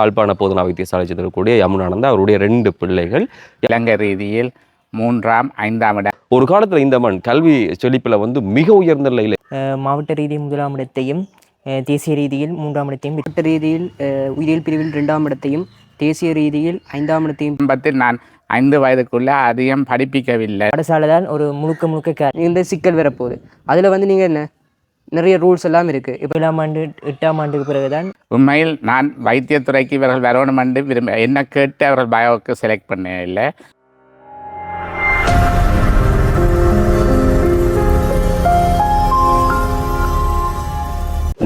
யாழ்ப்பாண போதனா வைத்தியசாலை சென்றக்கூடிய யமுனானந்தா அவருடைய ரெண்டு பிள்ளைகள். இலங்கை ரீதியில் மூன்றாம் ஐந்தாம் இடம். ஒரு காலத்துல இந்த மண் கல்வி செழிப்புல வந்து மிக உயர்ந்த நிலையில மாவட்ட ரீதியில் முதலாம் இடத்தையும் தேசிய ரீதியில் மூன்றாம் இடத்தையும் மாவட்ட ரீதியில் உயிரியல் பிரிவில் இரண்டாம் இடத்தையும் தேசிய ரீதியில் ஐந்தாம் இடத்தையும் ஆரம்பத்தில் நான் ஐந்து வயதுக்குள்ள அதிகம் படிப்பிக்கவில்லை. பாடசாலை தான் ஒரு முழுக்க முழுக்க இந்த சிக்கல் வரப்போகுது. அதில் வந்து நீங்கள் என்ன? நிறைய ரூல்ஸ் எல்லாம் இருக்குது இப்போ ஏழாம் ஆண்டு எட்டாம் ஆண்டுக்கு பிறகு தான் உண்மையில் நான் வைத்தியத்துறைக்கு இவர்கள் வரணும் என்று விரும்ப என்ன கேட்டு அவர்கள் பயோவுக்கு செலக்ட் பண்ண இல்லை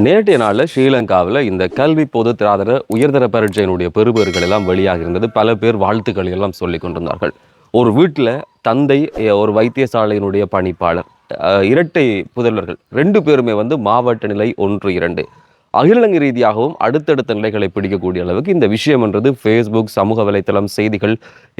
நேற்றைய நாளில் ஸ்ரீலங்காவில் இந்த கல்வி பொது திராதர உயர்தர பரீட்சையினுடைய பெறுபேறுகள் எல்லாம் வெளியாக இருந்தது பல பேர் வாழ்த்துக்கள் எல்லாம் சொல்லிக் கொண்டிருந்தார்கள். ஒரு வீட்டில் தந்தை ஒரு வைத்தியசாலையினுடைய பணிப்பாளர் இரட்டை புதல்வர்கள். ரெண்டு பேருமே வந்து மாவட்ட நிலை ஒன்று இரண்டு. அகிலங்க ரீதியாகவும் அடுத்தடுத்த நிலைகளை பிடிக்கக்கூடிய அளவுக்கு இந்த விஷயம்ன்றது ஃபேஸ்புக் சமூக வலைத்தளம் செய்திகள்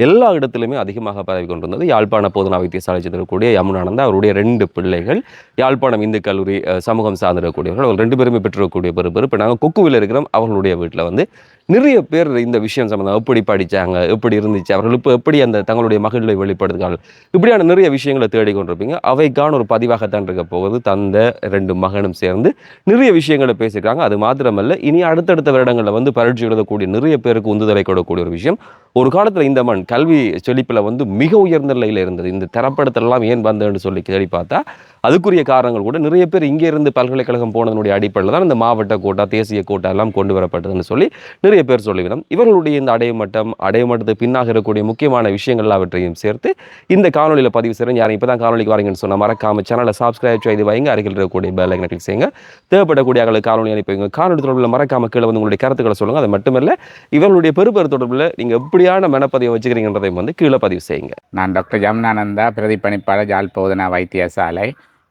எல்லா இடத்துலையுமே அதிகமாக பரவி கொண்டிருந்தது. யாழ்ப்பாண போதனா வைத்தியசாலை சேர்ந்திருக்கக்கூடிய யமுனானந்தா அவருடைய ரெண்டு பிள்ளைகள் யாழ்ப்பாணம் இந்து கல்லூரி சமூகம் சார்ந்திருக்கக்கூடியவர்கள். அவங்க ரெண்டு பேருமே பெற்றிருக்கக்கூடிய பெருப்பெரு இப்போ நாங்கள் கொக்குவில் இருக்கிறோம். அவர்களுடைய வீட்டில் வந்து நிறைய பேர் இந்த விஷயம் சம்மந்தம் எப்படி படிச்சாங்க எப்படி இருந்துச்சு அவர்கள் இப்போ எப்படி அந்த தங்களுடைய மகிழ்வை வெளிப்படுத்துகிறார்கள் இப்படியான நிறைய விஷயங்களை தேடிக்கொண்டிருப்பீங்க. அவைக்கான ஒரு பதிவாகத்தான் இருக்க போகுது. தந்த ரெண்டு மகனும் சேர்ந்து நிறைய விஷயங்களை பேசியிருக்காங்க. அது மாத்திரமல்ல இனி அடுத்தடுத்த வருடங்களில் வந்து பரீட்சை எழுதக்கூடிய நிறைய பேருக்கு உந்துதலை கொடுக்கக்கூடிய ஒரு விஷயம். ஒரு காலத்தில் இந்த மண் கல்வி செழிப்பில் வந்து மிக உயர்ந்த நிலையில் இருந்தது. இந்த திரைப்படத்திலலாம் ஏன் வந்ததுன்னு சொல்லி தேடி பார்த்தா அதுக்குரிய காரணங்கள் கூட நிறைய பேர் இங்கே இருந்து பல்கலைக்கழகம் போனதனுடைய அடிப்படையில் தான் இந்த மாவட்ட கோட்டா தேசிய கோட்டா எல்லாம் கொண்டு வரப்பட்டதுன்னு சொல்லி நிறைய பேர் சொல்லிவிடும். இவர்களுடைய இந்த அடைமட்டம் அடைமட்டத்துக்கு பின்னாக இருக்கக்கூடிய முக்கியமான விஷயங்கள் எல்லாவற்றையும் சேர்த்து இந்த காணொலியில் பதிவு செய்கிறேன் யாரும் இப்போ தான் காணொலிக்கு வரீங்கன்னு சொன்னால் மறக்காம சேனலை சப்ஸ்கிரைப் செய்து வைங்க. அருகில் இருக்கக்கூடிய பெல் ஐக்கனை கிளிக் செய்யுங்க. தேவைப்படக்கூடிய அவர்களுக்கு காணொலி அனுப்பிங்க காணொலி தொடர்பில் மறக்காம கீழே வந்து உங்களுடைய கருத்துக்களை சொல்லுங்கள் அது மட்டுமல்ல இவர்களுடைய பெருபெரு தொடர்பில் நீங்கள் எப்படியான மனப்பதிவை வச்சுக்கிறீங்கன்றதையும் வந்து கீழே பதிவு செய்யுங்க. நான் டாக்டர் ஜம்னானந்தா பிரதிப்பணிப்பாளர் ஜாழ் போதனா வைத்தியசாலை.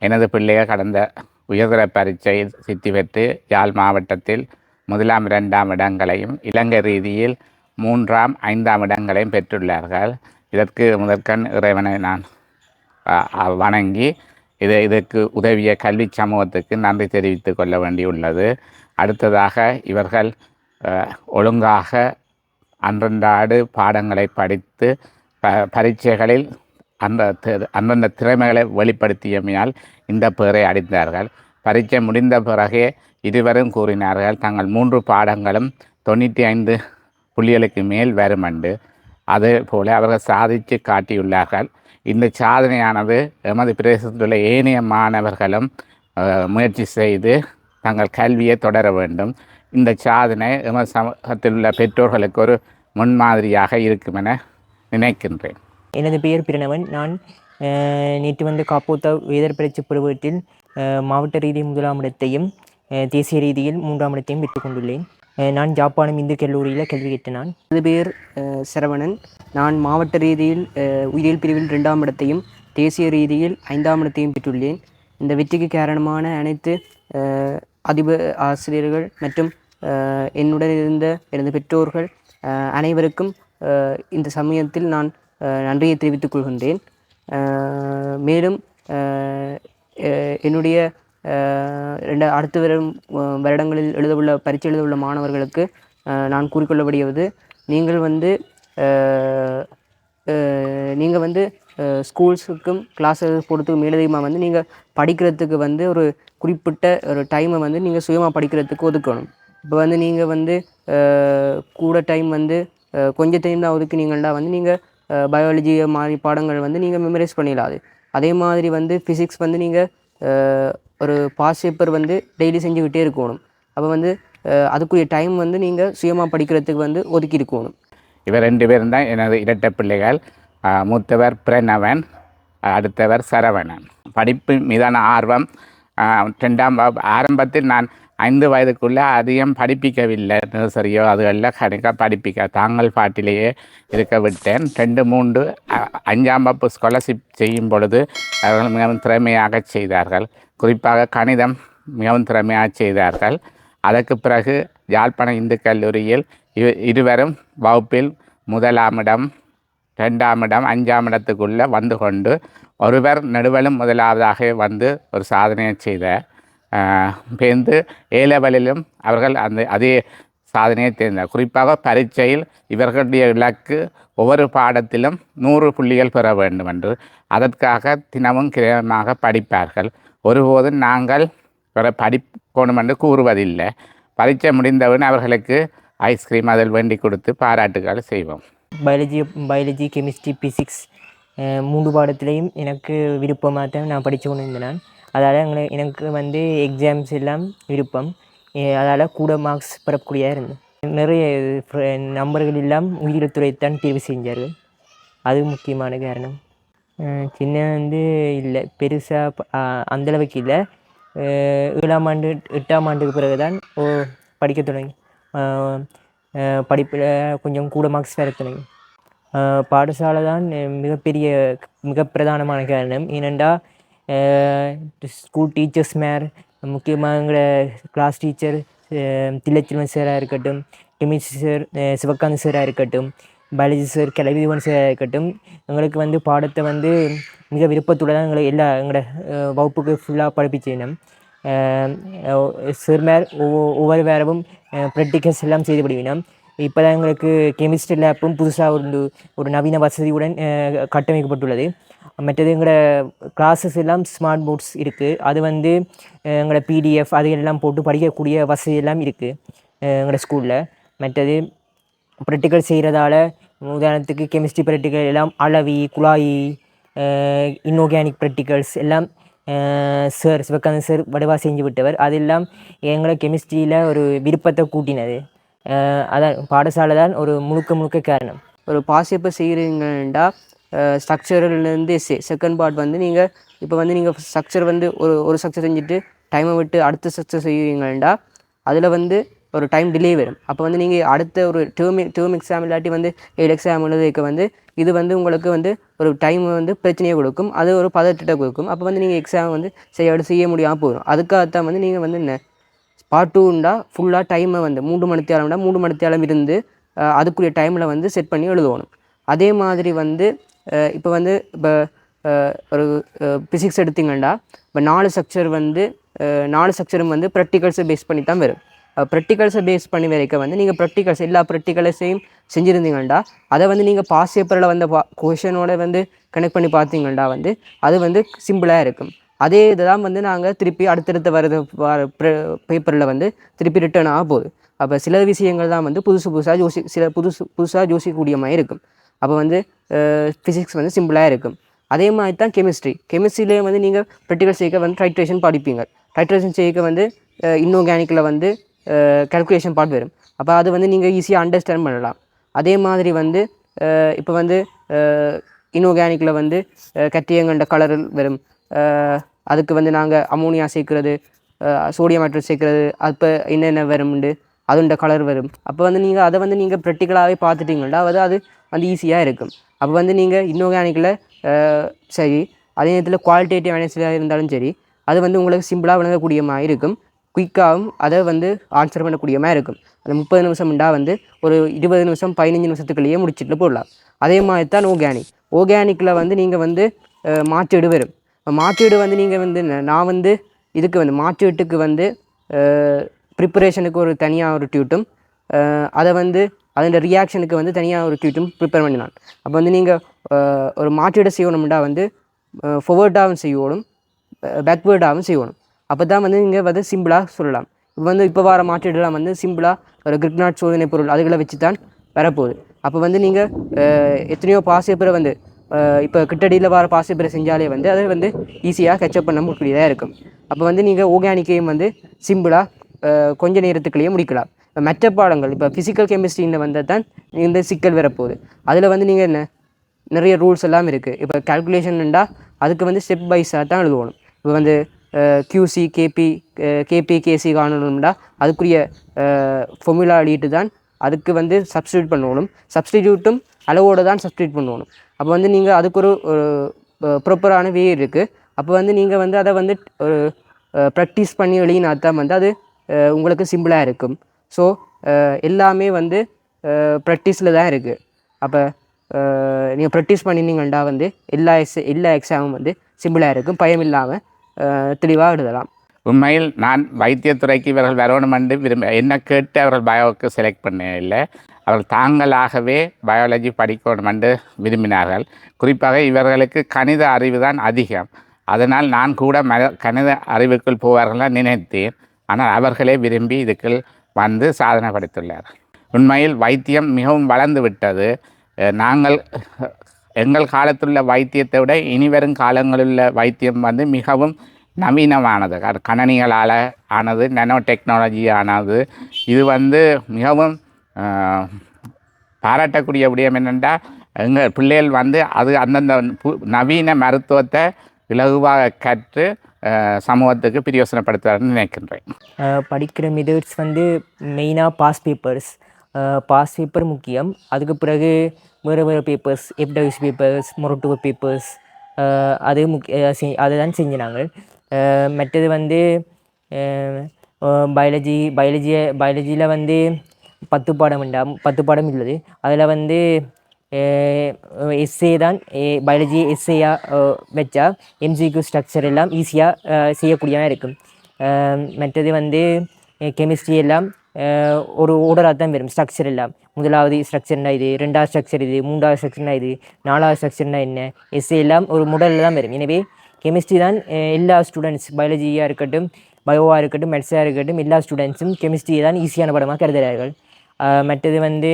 எனது பிள்ளைகள் கடந்த உயர்தர பரீட்சை சித்தி பெற்று யாழ் மாவட்டத்தில் முதலாம் இரண்டாம் இடங்களையும் இலங்கை ரீதியில் மூன்றாம் ஐந்தாம் இடங்களையும் பெற்றுள்ளார்கள். இதற்கு முதற்கண் இறைவனை நான் வணங்கி இது இதற்கு உதவிய கல்வி சமூகத்துக்கு நன்றி தெரிவித்து கொள்ள வேண்டியுள்ளது. அடுத்ததாக இவர்கள் ஒழுங்காக அன்றன்றாடு பாடங்களை படித்து ப பரீட்சைகளில் அந்த அந்தந்த திறமைகளை வெளிப்படுத்தியமையால் இந்த பெயரை அடைந்தார்கள் பரீட்சை முடிந்த பிறகே இருவரும் கூறினார்கள் தங்கள் மூன்று பாடங்களும் தொண்ணூற்றி ஐந்து புள்ளிகளுக்கு மேல் வருமண்டு அதே போல அவர்கள் சாதித்து காட்டியுள்ளார்கள். இந்த சாதனையானது எமது பிரதேசத்தில் உள்ள ஏனைய மாணவர்களும் முயற்சி செய்து தங்கள் கல்வியை தொடர வேண்டும். இந்த சாதனை எமது சமூகத்தில் உள்ள பெற்றோர்களுக்கு ஒரு முன்மாதிரியாக இருக்கும் என நினைக்கின்றேன். எனது பெயர் பிரணவன். நான் நேற்று வந்து காப்போத்தா வேதர் பிரச்சி பருவத்தில் மாவட்ட ரீதியில் முதலாம் இடத்தையும் தேசிய ரீதியில் மூன்றாம் இடத்தையும் பெற்றுக்கொண்டுள்ளேன் நான் ஜாப்பானம் இந்து கல்லூரியில் கல்வி கேட்டனான் நான். எனது பெயர் சரவணன். நான் மாவட்ட ரீதியில் உயிரியல் பிரிவில் இரண்டாம் இடத்தையும் தேசிய ரீதியில் ஐந்தாம் இடத்தையும் பெற்றுள்ளேன். இந்த வெற்றிக்கு காரணமான அனைத்து அதிப அதிபர் ஆசிரியர்கள் மற்றும் என்னுடன் இருந்த எனது பெற்றோர்கள் அனைவருக்கும் இந்த சமயத்தில் நான் நன்றியை தெரிவித்துக் கொள்கின்றேன். மேலும் என்னுடைய ரெண்டு அடுத்து வரும் வருடங்களில் எழுதவுள்ள பரீட்சை எழுதவுள்ள மாணவர்களுக்கு நான் கூறிக்கொள்ளக்கூடியது நீங்கள் வந்து நீங்கள் வந்து ஸ்கூல்ஸுக்கும் கிளாஸ் போகிறதுக்கும் மேலதிகமாக வந்து நீங்கள் படிக்கிறதுக்கு வந்து ஒரு குறிப்பிட்ட ஒரு டைமை வந்து நீங்கள் சுயமாக படிக்கிறதுக்கு ஒதுக்கணும். இப்போ வந்து நீங்கள் வந்து கூட டைம் வந்து கொஞ்சம் டைம் தான் ஒதுக்குனீங்கன்னா வந்து நீங்கள் பயாலஜி மாதிரி பாடங்கள் வந்து நீங்கள் மெமரைஸ் பண்ணிடலாது அதே. மாதிரி வந்து ஃபிசிக்ஸ் வந்து நீங்கள் ஒரு பாஸ் பேப்பர் வந்து டெய்லி செஞ்சுக்கிட்டே இருக்கணும். அப்போ வந்து அதுக்குரிய டைம் வந்து நீங்கள் சுயமாக படிக்கிறதுக்கு வந்து ஒதுக்கி இருக்கணும். இவர் ரெண்டு பேரும் தான் எனது இரட்டை பிள்ளைகள். மூத்தவர் பிரணவன் அடுத்தவர் சரவணன். படிப்பு மீதான ஆர்வம் ரெண்டாம் ஆரம்பத்தில் நான் ஐந்து வயதுக்குள்ளே அதிகம் படிப்பிக்கவில்லை. நர்சரியோ அதுகளில் கணக்காக படிப்பிக்க. தாங்கள் பாட்டிலேயே இருக்க விட்டேன். ரெண்டு மூன்று அஞ்சாம் வகுப்பு ஸ்காலர்ஷிப் செய்யும் பொழுது அவர்கள் மிகவும் திறமையாக செய்தார்கள். குறிப்பாக கணிதம் மிகவும் திறமையாக செய்தார்கள். அதற்கு பிறகு யாழ்ப்பாண இந்து கல்லூரியில் இரு இருவரும் வகுப்பில் முதலாம் இடம் ரெண்டாம் இடம் அஞ்சாம் இடத்துக்குள்ளே வந்து கொண்டு ஒருவர் நடுவலும் முதலாவதாக வந்து ஒரு சாதனையை செய்தார். பேர்ந்து ஏ லெவலிலும் அவர்கள் அந்த அதே சாதனையை தேர்ந்தார் குறிப்பாக பரீட்சையில் இவர்களுடைய இலக்கு ஒவ்வொரு பாடத்திலும் நூறு புள்ளிகள் பெற வேண்டும் என்று அதற்காக தினமும் கிரமமாக படிப்பார்கள். ஒருபோதும் நாங்கள் இவரை படிக்கணும் என்று கூறுவதில்லை. பரீட்சை முடிந்தவுடன் அவர்களுக்கு ஐஸ்கிரீம் அதில் வேண்டி கொடுத்து பாராட்டுகள் செய்வோம். பயாலஜி பயாலஜி கெமிஸ்ட்ரி பிசிக்ஸ் மூன்று பாடத்திலையும் எனக்கு விருப்பமாக தான் நான் படித்து கொண்டு இருந்தேன் அதால் எங்களை எனக்கு வந்து எக்ஸாம்ஸ் எல்லாம் விருப்பம். அதால் கூட மார்க்ஸ் பெறக்கூடியதாக இருந்தேன் நிறைய நம்பர்கள் எல்லாம் உயிரிழத்துறைத்தான் தேர்வு செஞ்சார்கள். அது முக்கியமான காரணம். சின்ன வந்து இல்லை பெருசாக அந்தளவுக்கு இல்லை. ஏழாம் ஆண்டு எட்டாம் ஆண்டுக்கு பிறகு தான் ஓ படிக்க தொடங்கி. படிப்பில் கொஞ்சம் கூட மார்க்ஸ் பெற தொடங்கி. பாடசாலை தான் மிகப்பெரிய மிக பிரதானமான காரணம். ஏனெண்டா ஸ்கூல் டீச்சர்ஸ் மேர் முக்கியமாக எங்களோட கிளாஸ் டீச்சர் தில்லச்சிவன் சாராக இருக்கட்டும் கெமிஸ்ட்ரி சார் சிவகாந்த் சாராக இருக்கட்டும் பயாலஜி சார் கிளவிவன் சாராக இருக்கட்டும் எங்களுக்கு வந்து பாடத்தை வந்து மிக விருப்பத்தோடு தான் எங்களை எல்லா எங்களோட வகுப்புக்கு ஃபுல்லாக படிப்பிச்சேனும் சார் மேர் ஒவ்வொரு வேறவும் ப்ராக்டிகல்ஸ் எல்லாம் செய்து விடுவினோம் இப்போ தான் எங்களுக்கு கெமிஸ்ட்ரி லேப்பும் புதுசாக ஒரு ஒரு நவீன வசதியுடன் கட்டமைக்கப்பட்டுள்ளது. மற்றது எங்களோட கிளாஸஸ் எல்லாம் ஸ்மார்ட் போர்ட்ஸ் இருக்குது அது வந்து எங்களோட பிடிஎஃப் அது எல்லாம் போட்டு படிக்கக்கூடிய வசதி எல்லாம் இருக்குது எங்களோட ஸ்கூலில் மற்றது ப்ரெக்டிக்கல் செய்கிறதால உதாரணத்துக்கு கெமிஸ்ட்ரி ப்ராக்டிக்கல் எல்லாம் அளவி குழாயி இன்ஆர்கானிக் ப்ராக்டிகல்ஸ் எல்லாம் சார் சிவகாந்த் சார் வடிவாக செஞ்சு விட்டவர் அதெல்லாம் எங்களை கெமிஸ்ட்ரியில் ஒரு விருப்பத்தை கூட்டினது. அதான் பாடசாலை தான் ஒரு முழுக்க முழுக்க காரணம். ஒரு பாசியப்போ செய்கிறீங்கன்னா ஸ்ட்ரக்சர்லேருந்து செ செகண்ட் பார்ட் வந்து நீங்கள் இப்போ வந்து நீங்கள் ஸ்ட்ரக்சர் வந்து ஒரு ஒரு ஸ்ட்ரக்சர் செஞ்சுட்டு டைமை விட்டு அடுத்த ஸ்ட்ரக்சர் செய்கிறீங்கன்னா அதில் வந்து ஒரு டைம் டிலே வரும். அப்போ வந்து நீங்கள் அடுத்த ஒரு டேர்ம் டேர்ம் எக்ஸாம் இல்லாட்டி வந்து ஏழு எக்ஸாம் எழுதுறதுக்கு வந்து இது வந்து உங்களுக்கு வந்து ஒரு டைம் வந்து பிரச்சனையை கொடுக்கும். அது ஒரு பதட்டத்தை கொடுக்கும். அப்போ வந்து நீங்கள் எக்ஸாம் வந்து செய்ய செய்ய முடியாமல் போயிடும் அதுக்காகத்தான் வந்து நீங்கள் வந்து என்ன பார்ட் டூண்டா ஃபுல்லாக டைமை வந்து மூன்று மணித்தியாலம்டா மூன்று மணித்தியாலம் இருந்து அதுக்குரிய டைமில் வந்து செட் பண்ணி எழுதணும். அதே மாதிரி வந்து இப்போ வந்து இப்போ ஒரு ஃபிசிக்ஸ் எடுத்திங்கண்டா இப்போ நாலு ஸ்ட்ரக்சர் வந்து நாலு ஸ்ட்ரக்சரும் வந்து ப்ராக்டிகல்ஸை பேஸ் பண்ணி தான் வரும். ப்ராக்டிகல்ஸை பேஸ் பண்ணி வரைக்க வந்து நீங்கள் ப்ராக்டிகல்ஸ் எல்லா ப்ராக்டிகல்ஸையும் செஞ்சுருந்தீங்கண்டா அதை வந்து நீங்கள் பாஸ் பேப்பரில் வந்த பா கொஷனோட வந்து கனெக்ட் பண்ணி பார்த்தீங்கண்டா வந்து அது வந்து சிம்பிளாக இருக்கும். அதே இதுதான் வந்து நாங்கள் திருப்பி அடுத்தடுத்த வரது பேப்பரில் வந்து திருப்பி ரிட்டர்ன் ஆக போகுது. அப்போ சில விஷயங்கள் தான் வந்து புதுசு புதுசாக ஜோசி சில புதுசு புதுசாக ஜோசிக்கக்கூடிய மாதிரி இருக்கும். அப்போ வந்து ஃபிசிக்ஸ் வந்து சிம்பிளாக இருக்கும். அதே மாதிரி தான் கெமிஸ்ட்ரி கெமிஸ்ட்ரியிலே வந்து நீங்கள் ப்ராக்டிகல் செய்ய வந்து ட்ரைட்ரேஷன் படிப்பீங்க. ட்ரைட்ரேஷன் செய்ய வந்து இன்ஆர்கானிக்கில் வந்து கால்குலேஷன் பார்ட் வரும். அப்போ அது வந்து நீங்கள் ஈஸியாக அண்டர்ஸ்டாண்ட் பண்ணலாம். அதே மாதிரி வந்து இப்போ வந்து இன்ஆர்கானிக்கில் வந்து கட்டியங்கண்ட கலர் வரும். அதுக்கு வந்து நாங்கள் அமோனியா சேர்க்குறது சோடியம் ஹைட்ரேட் சேர்க்குறது அப்போ என்னென்ன வரும்ண்டு அதுண்ட கலர் வரும். அப்போ வந்து நீங்கள் அதை வந்து நீங்கள் ப்ராக்டிக்கலாகவே பார்த்துட்டீங்கன்னா அது அது வந்து ஈஸியாக இருக்கும். அப்போ வந்து நீங்கள் இன்ஆர்கானிக்கில் சரி அதே நேரத்தில் குவாலிட்டேட்டிவ் அனாலிசிஸாக இருந்தாலும் சரி அது வந்து உங்களுக்கு சிம்பிளாக விளங்கக்கூடியமாக மாதிரி இருக்கும். குயிக்காகவும் அதை வந்து ஆன்சர் பண்ணக்கூடியமாக இருக்கும். அந்த முப்பது நிமிஷம்டா வந்து ஒரு இருபது நிமிஷம் பதினஞ்சு நிமிஷத்துக்குள்ளேயே முடிச்சுட்டு போடலாம் அதே மாதிரி தான் ஓகேனிக் ஓகேனிக்கில் வந்து நீங்கள் வந்து அஹ், மாற்றீடு வரும். மாற்றீடு வந்து நீங்கள் வந்து நான் வந்து இதுக்கு வந்து மாற்றீட்டுக்கு வந்து ப்ரிப்பரேஷனுக்கு ஒரு தனியாக ஒரு டியூட்டும் அதை வந்து அதோட ரியாக்ஷனுக்கு வந்து தனியாக ஒரு டியூட்டும் ப்ரிப்பேர் பண்ணினான் அப்போ வந்து நீங்கள் ஒரு மாற்றீடு செய்யணும்டா வந்து ஃபோவர்டாகவும் செய்யணும் பேக்வேர்டாகவும் செய்யணும். அப்போ தான் வந்து நீங்கள் வந்து சிம்பிளாக சொல்லலாம். இப்போ வந்து இப்போ வர மாற்றீடுலாம் வந்து சிம்பிளாக ஒரு கிரிக்னாட் சோதனை பொருள் அதுகளை வச்சு தான் வரப்போகுது. அப்போ வந்து நீங்கள் எத்தனையோ பாஸ் பேப்பரை வந்து இப்போ கிட்டடியில் வர பாஸ் செஞ்சாலே வந்து அதை வந்து ஈஸியாக கெச்சப் பண்ண முடியதாக இருக்கும். அப்போ வந்து நீங்கள் ஓர்கானிக்கையும் வந்து சிம்பிளாக கொஞ்ச நேரத்துக்குள்ளேயே முடிக்கலாம். இப்போ மற்ற பாடங்கள் இப்போ ஃபிசிக்கல் கெமிஸ்ட்ரியில் வந்தால் தான் இந்த சிக்கல் வரப்போகுது. அதில் வந்து நீங்கள் என்ன நிறைய ரூல்ஸ் எல்லாம் இருக்குது இப்போ கால்குலேஷன்ண்டா அதுக்கு வந்து ஸ்டெப் பைஸாக தான் எழுதணும் இப்போ வந்து கியூசி கேபி கேபி கேசி காணணும்டா அதுக்குரிய ஃபொர்முலா எழுதிட்டு தான் அதுக்கு வந்து சப்ஸ்டியூட் பண்ணணும். சப்ஸ்டிடியூட்டும் அளவோடு தான் சப்ஸ்டியூட் பண்ணணும். அப்போ வந்து நீங்கள் அதுக்கு ஒரு ப்ராப்பரான வே இருக்குது அப்போ வந்து நீங்கள் வந்து அதை வந்து ஒரு ப்ராக்டிஸ் பண்ணி எழுதினா தான் வந்து அது உங்களுக்கு சிம்பிளாக இருக்கும். ஸோ எல்லாமே வந்து ப்ராக்டிஸில் தான் இருக்குது அப்போ நீங்கள் ப்ராக்டிஸ் பண்ணினீங்கண்டா வந்து எல்லா எக்ஸ் எல்லா எக்ஸாமும் வந்து சிம்பிளாக இருக்கும். பயம் இல்லாமல் தெளிவாக எழுதலாம். உண்மையில் நான் வைத்தியத்துறைக்கு இவர்கள் வரணும் என்று விரும்ப என்ன கேட்டு அவர்கள் பயோவுக்கு செலக்ட் பண்ண இல்லை. அவர்கள் தாங்களாகவே பயாலஜி படிக்கணும் என்று விரும்பினார்கள். குறிப்பாக இவர்களுக்கு கணித அறிவு தான் அதிகம். அதனால் நான் கூட ம கணித அறிவுக்குள் போவார்கள் நினைத்தேன். ஆனால் அவர்களே விரும்பி இதுக்குள் வந்து சாதனை படைத்துள்ளார். உண்மையில் வைத்தியம் மிகவும் வளர்ந்து விட்டது. நாங்கள் எங்கள் காலத்துள்ள வைத்தியத்தை விட இனி வரும் காலங்களிலுள்ள வைத்தியம் வந்து மிகவும் நவீனமானது. கணனிகளால் ஆனது நெனோ டெக்னாலஜி ஆனது. இது வந்து மிகவும் பாராட்டக்கூடிய விடயம் என்னென்றால் எங்கள் பிள்ளைகள் வந்து அது அந்தந்த பு- நவீன மருத்துவத்தை இலகுவாக கற்று சமூகத்துக்கு பிரயோசனப்படுத்துவார்னு நினைக்கின்றேன். படிக்கிற மெத்தட்ஸ் வந்து மெயினாக பாஸ் பேப்பர்ஸ் பாஸ் பேப்பர் முக்கியம். அதுக்கு பிறகு வேறு வேறு பேப்பர்ஸ் எப்டவிஸ் பேப்பர்ஸ் மொரட்டுவ பேப்பர்ஸ் அது முக்கிய அதுதான் செஞ்சினாங்க. மற்றது வந்து பயாலஜி பயாலஜியை பயாலஜியில் வந்து பத்து பாடம் உண்டா? பத்து பாடம் உள்ளது. அதில் வந்து எஸ்ஏ தான் பயாலஜி எஸ்ஏயாக வச்சா எம்சிக்யூ ஸ்ட்ரக்சர் எல்லாம் ஈஸியாக செய்யக்கூடியதாக இருக்கும் மற்றது வந்து கெமிஸ்ட்ரி எல்லாம் ஒரு ஓடராக தான் வரும் ஸ்ட்ரக்சர் எல்லாம் முதலாவது ஸ்ட்ரக்சர்னா இது ரெண்டாவது ஸ்ட்ரக்சர் இது மூன்றாவது ஸ்ட்ரக்சர்னா இது நாலாவது ஸ்ட்ரக்சர்னா என்ன எஸ்ஏ எல்லாம் ஒரு முடலில் தான் வரும் எனவே கெமிஸ்ட்ரி தான் எல்லா ஸ்டூடெண்ட்ஸ் பயாலஜியாக இருக்கட்டும் பயோவாக இருக்கட்டும் மெட்ஸாக இருக்கட்டும் எல்லா ஸ்டூடெண்ட்ஸும் கெமிஸ்ட்ரியை தான் ஈஸியான படமாக கருதுகிறார்கள் மற்றது வந்து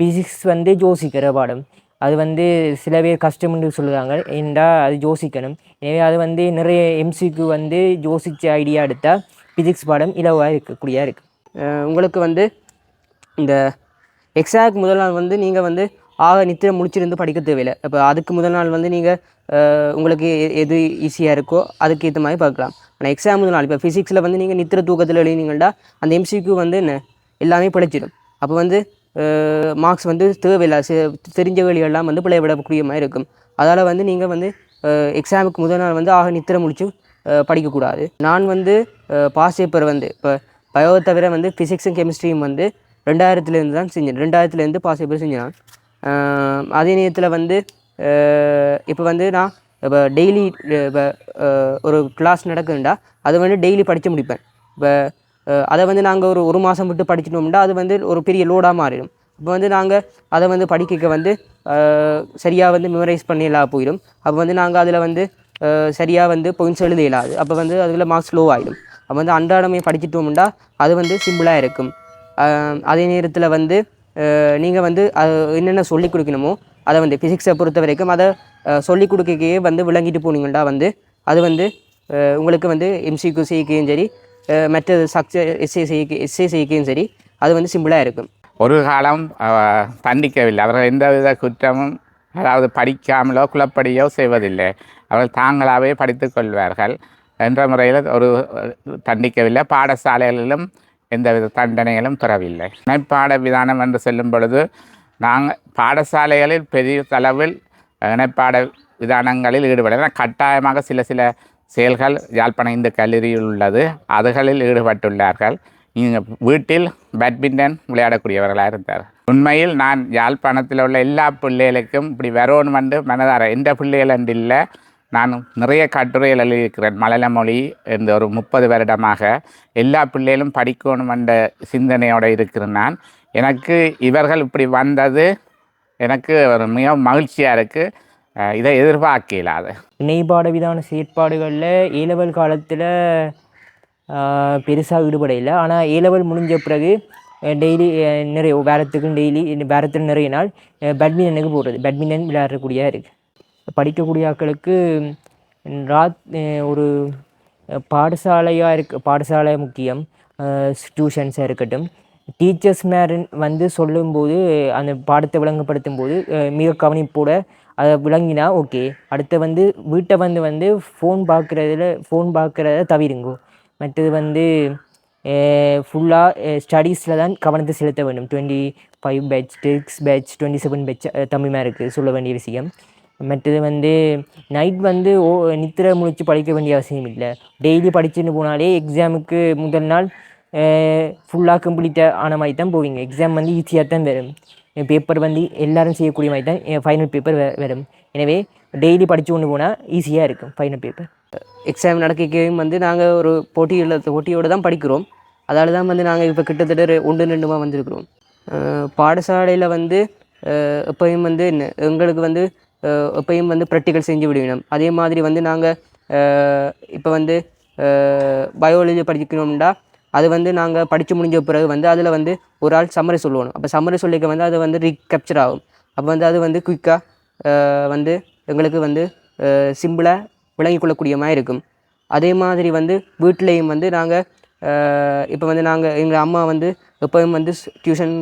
பிசிக்ஸ் வந்து யோசிக்கிற பாடம். அது வந்து சில பேர் கஷ்டம்னு சொல்லுவாங்க. ஏன்டா அது யோசிக்கணும்? எனவே அது வந்து நிறைய எம்சிக்கு வந்து யோசித்த ஐடியா எடுத்தால் பிசிக்ஸ் பாடம் இலவாக இருக்கக்கூடியதாக இருக்குது உங்களுக்கு வந்து இந்த எக்ஸாமுக்கு முதல் நாள் வந்து நீங்கள் வந்து ஆக நித்திரை முடிச்சிருந்து படிக்க தேவையில்லை. இப்போ அதுக்கு முதல் நாள் வந்து நீங்கள் உங்களுக்கு எ- எது ஈஸியாக இருக்கோ அதுக்கு ஏற்ற மாதிரி பார்க்கலாம். ஆனால் எக்ஸாம் முதல் நாள் இப்போ ஃபிசிக்ஸில் வந்து நீங்கள் நித்திர தூக்கத்தில் எழுதினீங்கன்னா அந்த எம்சிக்கு வந்து என்ன? எல்லாமே பிழைச்சிடும். அப்போ வந்து மார்க்ஸ் வந்து தேவையில்லை செ- தெரிஞ்ச வழியெல்லாம் வந்து பிழை விடக்கூடிய மாதிரி இருக்கும். அதால் வந்து நீங்கள் வந்து எக்ஸாமுக்கு முதல் நாள் வந்து ஆக நித்திர முடிச்சு படிக்கக்கூடாது. நான் வந்து பாஸ் பேப்பர் வந்து இப்போ பயோ தவிர வந்து ஃபிசிக்ஸும் கெமிஸ்ட்ரியும் வந்து ரெண்டாயிரத்துலேருந்து தான் செஞ்சேன். ரெண்டாயிரத்துலேருந்து பாஸ் பேப்பர் செஞ்சேன் அதே நேரத்தில் வந்து இப்போ வந்து நான் இப்போ டெய்லி இப்போ ஒரு கிளாஸ் நடக்குதுண்டா அது வந்து டெய்லி படித்து முடிப்பேன். இப்போ அதை வந்து நாங்கள் ஒரு ஒரு மாதம் விட்டு படிச்சிட்டோம்னா அது வந்து ஒரு பெரிய லோடாக மாறிடும். இப்போ வந்து நாங்கள் அதை வந்து படிக்க வந்து சரியாக வந்து மெமரைஸ் பண்ணிடலாம் போயிடும். அப்போ வந்து நாங்கள் அதில் வந்து சரியாக வந்து பொயின்ஸ் எழுத இயலாது. அப்போ வந்து அதில் மார்க்ஸ் லோ ஆகிடும் அப்போ வந்து அன்றாடமே படிச்சிட்டோம்னா அது வந்து சிம்பிளாக இருக்கும். அதே நேரத்தில் வந்து நீங்கள் வந்து அது என்னென்ன சொல்லிக் கொடுக்கணுமோ அதை வந்து ஃபிசிக்ஸை பொறுத்த வரைக்கும் அதை சொல்லிக் கொடுக்கவே வந்து விளங்கிட்டு போனீங்கன்னா வந்து அது வந்து உங்களுக்கு வந்து எம்சிக்கு செய்யக்கையும் சரி மற்ற மற்றது ஸ்ட்ரக்சர் எஸ்ஏ செய்ய எஸ்ஏ செய்யக்கையும் சரி அது வந்து சிம்பிளாக இருக்கும். ஒரு காலம் தண்டிக்கவில்லை. அவர்கள் எந்தவித குற்றமும் அதாவது படிக்காமலோ குழப்படியோ செய்வதில்லை. அவர்கள் தாங்களாகவே படித்து கொள்வார்கள். என்ற முறையில் ஒரு தண்டிக்கவில்லை. பாடசாலைகளிலும் எந்தவித தண்டனைகளும் தரவில்லை இணைப்பாட விதானம் என்று சொல்லும் பொழுது நாங்கள் பாடசாலைகளில் பெரிய அளவில் இணைப்பாட விதானங்களில் ஈடுபட கட்டாயமாக சில சில செயல்கள் யாழ்ப்பாணம் இந்து கல்லூரியில் உள்ளது. அதுகளில் ஈடுபட்டுள்ளார்கள். இங்கே வீட்டில் பேட்மிண்டன் விளையாடக்கூடியவர்களாக இருந்தார். உண்மையில் நான் யாழ்ப்பாணத்தில் உள்ள எல்லா பிள்ளைகளுக்கும் இப்படி வரோன் வந்து மனதார எந்த பிள்ளைகள் என்று இல்லை. நான் நிறைய கட்டுரைகள் எழுதியிருக்கிறேன். மலையாள மொழி இந்த ஒரு முப்பது வருடமாக எல்லா பிள்ளைகளும் படிக்கணும் என்ற சிந்தனையோடு இருக்கிறேன் நான். எனக்கு இவர்கள் இப்படி வந்தது எனக்கு ஒரு மிக மகிழ்ச்சியாக இருக்குது இதை எதிர்பார்க்க இல்லாத இணைப்பாட விதான செயற்பாடுகளில் ஏலவல் காலத்தில் பெருசாக ஈடுபட இல்லை ஆனால் ஏலவல் முடிஞ்ச பிறகு டெய்லி நிறைய வாரத்துக்கும் டெய்லி வாரத்தில் நிறைய நாள் பேட்மிண்டனுக்கு போடுறது பேட்மிண்டன் விளையாடக்கூடியதாக இருக்குது படிக்கக்கூடிய ஆக்களுக்கு ராத் ஒரு பாடசாலையாக இருக்க பாடசாலை முக்கியம். டியூஷன்ஸாக இருக்கட்டும். டீச்சர்ஸ் மேரன் வந்து சொல்லும்போது அந்த பாடத்தை விளங்கப்படுத்தும் போது மிக கவனிப்போட அதை விளங்கினா ஓகே. அடுத்து வந்து வீட்டை வந்து வந்து ஃபோன் பார்க்குறதுல ஃபோன் பார்க்குறத தவிருங்கோ. மற்றது வந்து ஃபுல்லாக ஸ்டடீஸில் தான் கவனத்தை செலுத்த வேண்டும். Twenty five batch six batch twenty seven batch Tamil இருக்குது சொல்ல வேண்டிய விஷயம். மற்றது வந்து நைட் வந்து ஓ நித்திரை முழிச்சு படிக்க வேண்டிய அவசியம் இல்லை. டெய்லி படிச்சுன்னு போனாலே எக்ஸாமுக்கு முதல் நாள் Eh, ஃபுல்லாக கம்ப்ளீட்டாக ஆன மாதிரி தான் போவீங்க. எக்ஸாம் வந்து ஈஸியாக தான் வரும். பேப்பர் வந்து எல்லோரும் செய்யக்கூடிய மாதிரி தான் ஃபைனல் பேப்பர் வரும். எனவே டெய்லி படித்து கொண்டு போனால் ஈஸியாக இருக்கும் ஃபைனல் பேப்பர் எக்ஸாம் நடக்கையும் வந்து நாங்கள் ஒரு போட்டியில் போட்டியோடு தான் படிக்கிறோம். அதால் தான் வந்து நாங்கள் இப்போ கிட்டத்தட்ட ஒன்று ரெண்டுமா வந்திருக்கிறோம். பாடசாலையில் வந்து எப்பயும் வந்து என்ன எங்களுக்கு வந்து எப்பயும் வந்து ப்ராக்டிக்கல் செஞ்சு விடுவினோம். அதே மாதிரி வந்து நாங்கள் இப்போ வந்து பயாலஜி படிக்கணும்னா அது வந்து நாங்கள் படித்து முடிஞ்ச பிறகு வந்து அதில் வந்து ஒரு ஆள் சம்மரி சொல்லுவோம் அப்போ சம்மரி சொல்லிக்க வந்து அது வந்து ரீகேப்சர் ஆகும். அப்போ வந்து அது வந்து குயிக்காக வந்து எங்களுக்கு வந்து சிம்பிளாக விளங்கி கொள்ளக்கூடிய மாதிரி இருக்கும். அதே மாதிரி வந்து வீட்லேயும் வந்து நாங்கள் இப்போ வந்து நாங்கள் எங்கள் அம்மா வந்து எப்போவும் வந்து டியூஷன்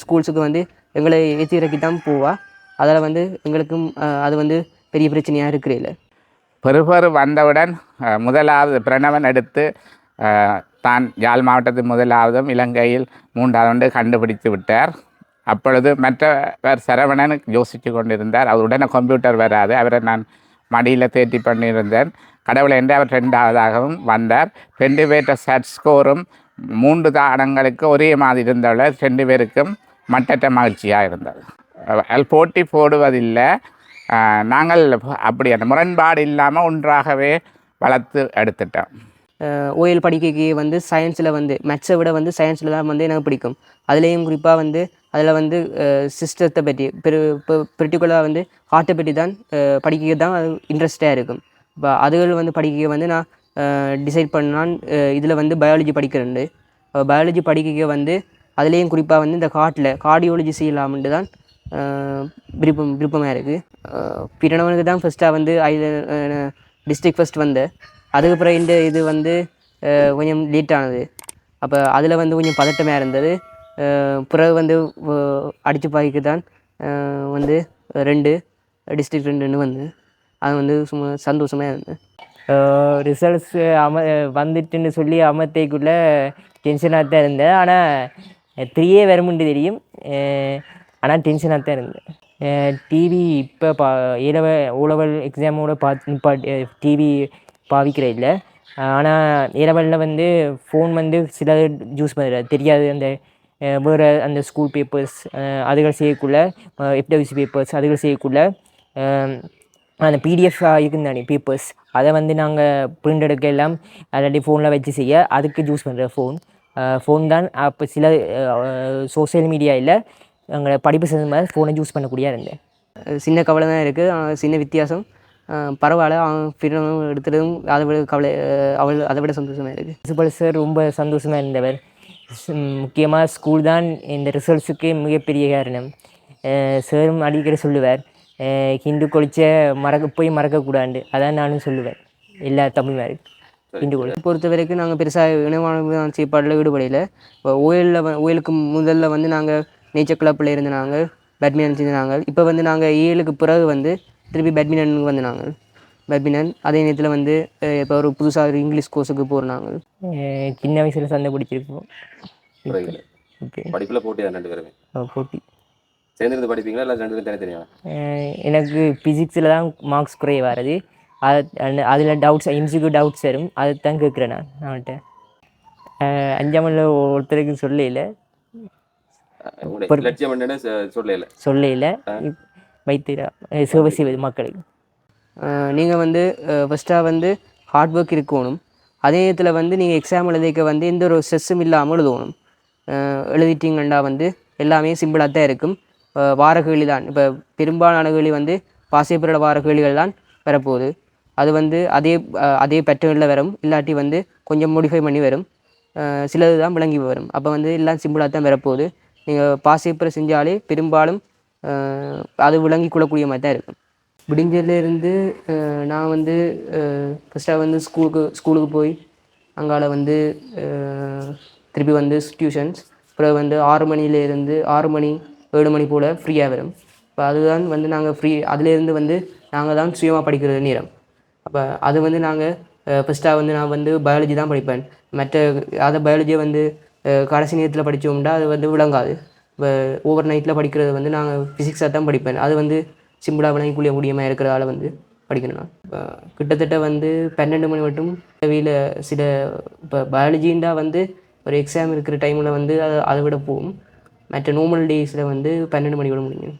ஸ்கூல்ஸுக்கு வந்து எங்களை ஏற்றி இறக்கி தான் போவாள் அதில் வந்து எங்களுக்கும் அது வந்து பெரிய பிரச்சனையாக இருக்கிறதில்ல பெறுபேறு வந்தவுடன் முதலாவது பிரணவன் எடுத்து தான் யாழ் மாவட்டத்தில் முதலாவதும் இலங்கையில் மூன்றாவது கண்டுபிடித்து விட்டார். அப்பொழுது மற்றவர் சரவணன் யோசித்து கொண்டிருந்தார். அவர் உடனே கம்ப்யூட்டர் வராது. அவரை நான் மடியில் தேட்டி பண்ணியிருந்தேன். கடவுளை என்று அவர் ரெண்டாவதாகவும் வந்தார். ரெண்டு பேர்ட்ட சட் ஸ்கோரும் மூன்று தாடங்களுக்கு ஒரே மாதிரி இருந்தவள ரெண்டு பேருக்கும் மட்டற்ற மகிழ்ச்சியாக இருந்தது. போட்டி போடுவதில்லை. நாங்கள் அப்படி அந்த முரண்பாடு இல்லாமல் ஒன்றாகவே வளர்த்து எடுத்துட்டோம். ஓஎல் படிக்கைக்கு வந்து சயின்ஸில் வந்து மேத்ஸை விட வந்து சயின்ஸில் தான் வந்து எனக்கு பிடிக்கும். அதுலேயும் குறிப்பாக வந்து அதில் வந்து சிஸ்டத்தை பற்றி பெரு இப்போ பர்டிகுலராக வந்து ஹார்ட்டை பற்றி தான் படிக்க தான் அது இன்ட்ரெஸ்டாக இருக்கும். இப்போ அதுகள் வந்து படிக்க வந்து நான் டிசைட் பண்ணான் இதில் வந்து பயாலஜி படிக்கிறேன் பயாலஜி படிக்க வந்து அதுலேயும் குறிப்பாக வந்து இந்த காட்டில் கார்டியோலஜி செய்யலாம்னு தான் விருப்பம் விருப்பமாக இருக்குது பிறனவனுக்கு தான் ஃபஸ்ட்டாக வந்து ஐ டிஸ்ட்ரிக்ட் ஃபஸ்ட் வந்தேன். அதுக்கப்புறம் இந்த இது வந்து கொஞ்சம் லீட் ஆனது. அப்போ அதில் வந்து கொஞ்சம் பதட்டமாக இருந்தது. பிறகு வந்து அடித்து பாய்க்கு தான் வந்து ரெண்டு டிஸ்ட்ரிக்ட் ரெண்டுன்னு வந்து. அது வந்து சும்மா சந்தோஷமாக இருந்தது. ரிசல்ட்ஸ் அம வந்துட்டுன்னு சொல்லி அமர்த்தைக்குள்ளே டென்ஷனாக தான் இருந்தேன். ஆனால் த்ரீயே வருமுண்டு தெரியும். ஆனால் டென்ஷனாக தான் இருந்தேன். டிவி இப்போ பா ஏலவ ஓலவல் எக்ஸாமோட பார்த்து பா டிவி பாவிக்கிற இல்லை. ஆனால் இரவலில் வந்து ஃபோன் வந்து சில யூஸ் பண்ணுற தெரியாது. அந்த வேறு அந்த ஸ்கூல் பேப்பர்ஸ் அதுகள் செய்யக்குள்ள எப்டபிசி பேப்பர்ஸ் அதுகள் செய்யக்குள்ள அந்த அந்த பிடிஎஃப் இருக்குந்தானே பேப்பர்ஸ் அதை வந்து நாங்கள் பிரிண்ட் எடுக்க எல்லாம் ஆல்ரெடி ஃபோனில் வச்சு செய்ய அதுக்கு யூஸ் பண்ணுற ஃபோன் ஃபோன் தான். அப்போ சில சோஷியல் மீடியாவில் எங்களை படிப்பு செஞ்ச மாதிரி ஃபோனை யூஸ் பண்ணக்கூடிய இருந்தேன் சின்ன கவலை தான் இருக்குது சின்ன வித்தியாசம். பரவாயில்ல அவன் பிறனும் எடுத்ததும் அதை விட கவலை அவள் அதை விட சந்தோஷமாக இருக்குது பிரின்சிபல் சார் ரொம்ப சந்தோஷமாக இருந்தவர். முக்கியமாக ஸ்கூல் தான் இந்த ரிசல்ட்ஸுக்கு மிகப்பெரிய காரணம். சாரும் அடிக்கடி சொல்லுவார் ஹிந்து கொளிச்ச மறக்க போய் மறக்கக்கூடாது. அதான் நானும் சொல்லுவேன். எல்லா தமிழ் மாதிரி ஹிந்து கொளி பொறுத்த வரைக்கும் நாங்கள் பெருசாக இனவான செயற்பாடில் ஈடுபடையில் இப்போ ஓயலில் ஓயலுக்கு முதல்ல வந்து நாங்கள் நேச்சர் கிளப்பில் இருந்து நாங்கள் பேட்மிண்டன் செஞ்சு நாங்கள் இப்போ வந்து நாங்கள் ஏழுக்கு பிறகு வந்து திருப்பி பேட்மிண்டனுக்கு வந்து நாங்கள் பேட்மிண்டன் அதே நேரத்தில் வந்து இப்போ ஒரு புதுசாக ஒரு இங்கிலீஷ் கோர்ஸுக்கு போகிறோம் நாங்கள் சின்ன வயசில் சண்டை பிடிச்சிருப்போம். ஓகே. படிப்புல போட்டி தான் ரெண்டு பேருமே? போட்டி. சேர்ந்துருந்து படிப்பீங்களா இல்லை ரெண்டு பேரும் தனித்தனியா? எனக்கு ஃபிசிக்ஸில் தான் மார்க்ஸ் குறைய வருது அது அதில் டவுட்ஸ் எம்சிக்கு டவுட்ஸ் வரும். அதை தான் கேட்குறேன் நான் அவன்கிட்ட. அஞ்சாமல்ல ஒருத்தருக்கு சொல்லல. உங்களுடைய லட்சியம் என்னன்னு சொ- சொல்லல. சொல்லல வைத்திரா சேவை செய்வது மக்களுக்கு நீங்கள் வந்து ஃபஸ்ட்டாக வந்து ஹார்ட் ஒர்க் இருக்கணும். அதே நேரத்தில் வந்து நீங்கள் எக்ஸாம் எழுதிக்க வந்து எந்த ஒரு ஸ்ட்ரெஸ்ஸும் இல்லாமல் எழுதணும். அஹ் வந்து எல்லாமே சிம்பிளாக தான் இருக்கும். அஹ் வார கேள்வி தான். இப்போ பெரும்பாலான கேள்வி வந்து பாசியப்பரோட வார கேள்விகள் தான் வரப்போகுது. அது வந்து அதே அதே பேட்டர்னில் வரும். இல்லாட்டி வந்து கொஞ்சம் மோடிஃபை பண்ணி வரும். சிலது தான் விளங்கி வரும். அப்போ வந்து எல்லாம் சிம்பிளாக தான் வரப்போகுது. நீங்கள் பாசியப்பரை செஞ்சாலே பெரும்பாலும் அது விளங்கி கொள்ளக்கூடிய மாதிரி தான் இருக்கும் விடிஞ்சதுலேருந்து நான் வந்து ஃபஸ்ட்டாக வந்து ஸ்கூலுக்கு ஸ்கூலுக்கு போய் அங்கால வந்து திருப்பி வந்து டியூஷன்ஸ் அப்புறம் வந்து ஆறு மணிலேருந்து ஆறு மணி ஏழு மணி போல் ஃப்ரீயாக வரும். இப்போ அதுதான் வந்து நாங்கள் ஃப்ரீ அதுலேருந்து வந்து நாங்கள் தான் சுயமாக படிக்கிறது நேரம். அப்போ அது வந்து நாங்கள் ஃபஸ்ட்டாக வந்து நான் வந்து பயாலஜி தான் படிப்பேன். மற்ற அதை பயாலஜியை வந்து கடைசி நேரத்தில் படித்தோம்னா அது வந்து விளங்காது. இப்போ ஓவர் நைட்டில் படிக்கிறது வந்து நாங்கள் ஃபிசிக்ஸாக தான் படிப்பேன். அது வந்து சிம்பிளாக விளங்கிக்கூடிய முடியமாக இருக்கிறதால வந்து படிக்கணும் நான். இப்போ கிட்டத்தட்ட வந்து பன்னெண்டு மணி மட்டும் வீல சில இப்போ பயாலஜின்டா வந்து ஒரு எக்ஸாம் இருக்கிற டைமில் வந்து அதை அதை விட போகும் மற்ற நார்மல் டேஸில் வந்து பன்னெண்டு மணி விட முடியும்.